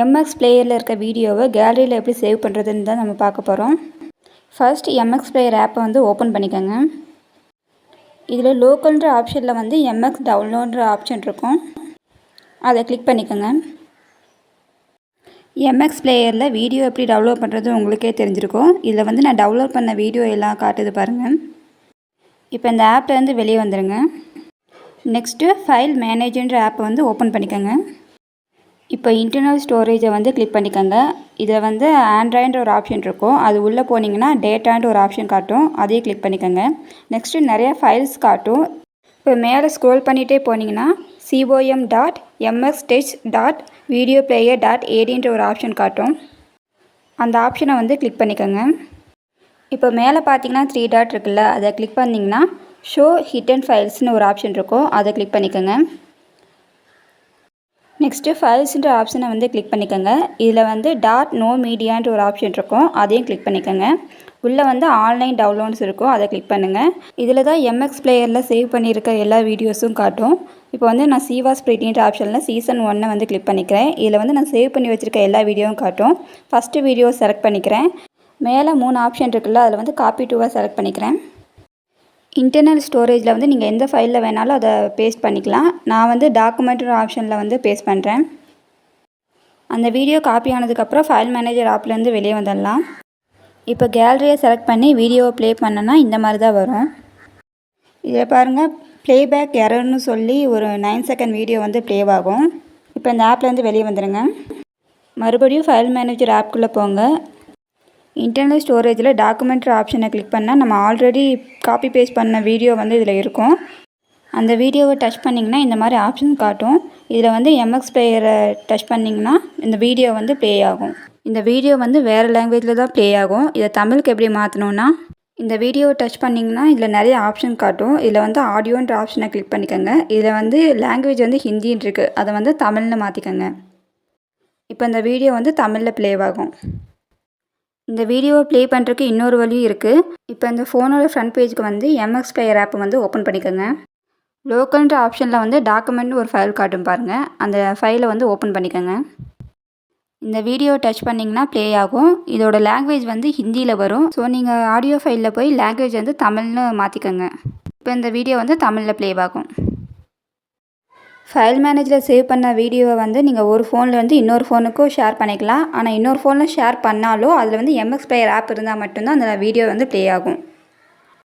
MX பிளேயரில் இருக்க வீடியோவை கேலரியில் எப்படி சேவ் பண்ணுறதுன்னு தான் நம்ம பார்க்க போகிறோம் ஃபர்ஸ்ட் எம்எக்ஸ் பிளேயர் ஆப்பை வந்து ஓப்பன் பண்ணிக்கோங்க. இதில் லோக்கல்ன்ற ஆப்ஷனில் வந்து எம்எக்ஸ் டவுன்லோடுன்ற ஆப்ஷன் இருக்கும். அதை கிளிக் பண்ணிக்கோங்க. எம்எக்ஸ் பிளேயரில் வீடியோ எப்படி டவுன்லோட் பண்ணுறது உங்களுக்கே தெரிஞ்சிருக்கும். இதில் வந்து நான் டவுன்லோட் பண்ண வீடியோ எல்லாம் காட்டுது பாருங்கள் இப்போ இந்த ஆப்லேருந்து வெளியே வந்துடுங்க நெக்ஸ்ட்டு ஃபைல் மேனேஜர்ன்ற ஆப்பை வந்து ஓப்பன் பண்ணிக்கோங்க. இப்போ இன்டர்னல் ஸ்டோரேஜை வந்து கிளிக் பண்ணிக்கோங்க. இதில் வந்து ஆண்ட்ராய்ன்ற ஒரு ஆப்ஷன் இருக்கும். அது உள்ளே போனீங்கன்னா டேட்டான்ற ஒரு ஆப்ஷன் காட்டும். அதையும் கிளிக் பண்ணிக்கோங்க. நெக்ஸ்ட்டு நிறையா ஃபைல்ஸ் காட்டும். இப்போ மேலே ஸ்க்ரோல் பண்ணிகிட்டே போனீங்கன்னா C O M dot M S tech dot video player dot ஏடின்ற ஒரு ஆப்ஷன் காட்டும். அந்த ஆப்ஷனை வந்து கிளிக் பண்ணிக்கோங்க. இப்போ மேலே பார்த்தீங்கன்னா த்ரீ டாட் இருக்குல்ல அதை கிளிக் பண்ணிங்கன்னா ஷோ ஹிட் அண்ட் ஃபைல்ஸ்னு ஒரு ஆப்ஷன் இருக்கும். அதை கிளிக் பண்ணிக்கோங்க. நெக்ஸ்ட்டு ஃபைல்ஸுன்ற ஆப்ஷனை வந்து கிளிக் பண்ணிக்கோங்க. இதில் வந்து டாட் நோ மீடியான்ற ஒரு ஆப்ஷன் இருக்கும். அதையும் கிளிக் பண்ணிக்கோங்க. உள்ளே வந்து ஆன்லைன் டவுன்லோட்ஸ் இருக்கும். அதை கிளிக் பண்ணுங்கள் இதில் தான் எம்எக்ஸ் பிளேயரில் சேவ் பண்ணியிருக்க எல்லா வீடியோஸும் காட்டும். இப்போ வந்து நான் சீவா ஸ்ப்ரிட்டின்ற ஆப்ஷனில் சீசன் ஒன்னை வந்து கிளிக் பண்ணிக்கிறேன். இதில் வந்து நான் சேவ் பண்ணி வச்சுருக்க எல்லா வீடியோவும் காட்டும். ஃபஸ்ட்டு வீடியோ செலக்ட் பண்ணிக்கிறேன். மேலே மூணு ஆப்ஷன் இருக்குல்ல அதில் வந்து காப்பி டூவாக செலக்ட் பண்ணிக்கிறேன். இன்டர்னல் ஸ்டோரேஜில் வந்து நீங்கள் எந்த ஃபைலில் வேணாலும் அதை பேஸ்ட் பண்ணிக்கலாம். நான் வந்து டாக்குமெண்ட்ரி ஆப்ஷனில் வந்து பேஸ்ட் பண்ணுறேன் அந்த வீடியோ காப்பி ஆனதுக்கப்புறம் ஃபைல் மேனேஜர் ஆப்லேருந்து வெளியே வந்துடலாம். இப்போ கேலரியை செலக்ட் பண்ணி வீடியோவை ப்ளே பண்ணனா இந்த மாதிரி தான் வரும். இதில் பாருங்கள் ப்ளேபேக் எரர்னு சொல்லி ஒரு நைன் செகண்ட் வீடியோ வந்து ப்ளே ஆகும். இப்போ இந்த ஆப்லேருந்து வெளியே வந்துடுங்க மறுபடியும் ஃபைல் மேனேஜர் ஆப்குள்ளே போங்க. இன்டர்னல் ஸ்டோரேஜில் டாக்குமெண்ட்ரி ஆப்ஷனை கிளிக் பண்ணால் நம்ம ஆல்ரெடி காப்பி பேஸ்ட் பண்ண வீடியோ வந்து இதில் இருக்கும். அந்த வீடியோவை டச் பண்ணிங்கன்னா இந்த மாதிரி ஆப்ஷன் காட்டும். இதில் வந்து எம்எக்ஸ் பிளேயரை டச் பண்ணிங்கன்னா இந்த வீடியோ வந்து ப்ளே ஆகும். இந்த வீடியோ வந்து வேறு லாங்குவேஜில் தான் ப்ளே ஆகும். இதை தமிழுக்கு எப்படி மாற்றணுன்னா இந்த வீடியோவை டச் பண்ணிங்கன்னா இதில் நிறைய ஆப்ஷன் காட்டும். இதில் வந்து ஆடியோன்ற ஆப்ஷனை கிளிக் பண்ணிக்கோங்க. இதில் வந்து லாங்குவேஜ் வந்து ஹிந்தின்னு இருக்குது அதை வந்து தமிழ்னு மாற்றிக்கோங்க இப்போ இந்த வீடியோ வந்து தமிழில் ப்ளே ஆகும். இந்த வீடியோவை ப்ளே பண்ணுறதுக்கு இன்னொரு வழியும் இருக்குது இப்போ இந்த ஃபோனோட ஃப்ரண்ட் பேஜுக்கு வந்து எம்எக்ஸ் பிளேயர் ஆப் வந்து ஓப்பன் பண்ணிக்கோங்க. லோக்கல்ன்ற ஆப்ஷனில் வந்து டாக்குமெண்ட்னு ஒரு ஃபைல் காட்டும் பாருங்கள் அந்த ஃபைலை வந்து ஓப்பன் பண்ணிக்கோங்க. இந்த வீடியோ டச் பண்ணிங்கன்னா ப்ளே ஆகும். இதோட லாங்குவேஜ் வந்து ஹிந்தியில் வரும். ஸோ நீங்கள் ஆடியோ ஃபைலில் போய் லாங்குவேஜ் வந்து தமிழ்னு மாற்றிக்கோங்க இப்போ இந்த வீடியோ வந்து தமிழில் ப்ளே ஆகும். ஃபைல் மேனேஜரில் சேவ் பண்ண வீடியோவை வந்து நீங்கள் ஒரு ஃபோனில் வந்து இன்னொரு ஃபோனுக்கும் ஷேர் பண்ணிக்கலாம். ஆனால் இன்னொரு ஃபோனில் ஷேர் பண்ணாலும் அதில் வந்து எம்எக்ஸ் பிளேயர் ஆப் இருந்தால் மட்டும்தான் அந்த வீடியோ வந்து ப்ளே ஆகும்.